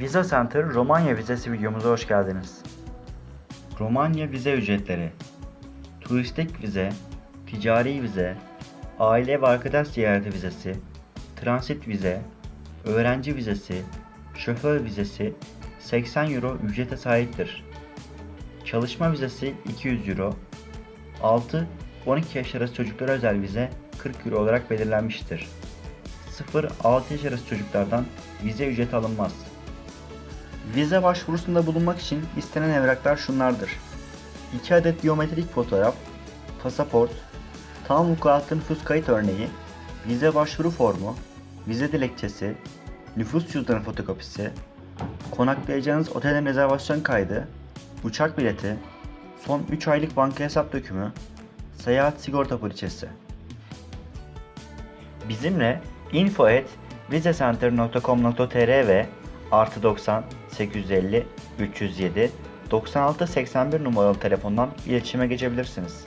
Visa Center Romanya vizesi videomuza hoş geldiniz. Romanya vize ücretleri Turistik vize, ticari vize, aile ve arkadaş ziyareti vizesi, transit vize, öğrenci vizesi, şoför vizesi 80 euro ücrete sahiptir. Çalışma vizesi 200 euro, 6-12 yaş arası çocuklara özel vize 40 euro olarak belirlenmiştir. 0-6 yaş arası çocuklardan vize ücreti alınmaz. Vize başvurusunda bulunmak için istenen evraklar şunlardır. 2 adet biyometrik fotoğraf, pasaport, tam vukuatlı nüfus kayıt örneği, vize başvuru formu, vize dilekçesi, nüfus cüzdanı fotokopisi, konaklayacağınız otelin rezervasyon kaydı, uçak bileti, son 3 aylık banka hesap dökümü, seyahat sigorta poliçesi. Bizimle info at vizecenter.com.tr ve artı 90 850 307 96 81 numaralı telefondan iletişime geçebilirsiniz.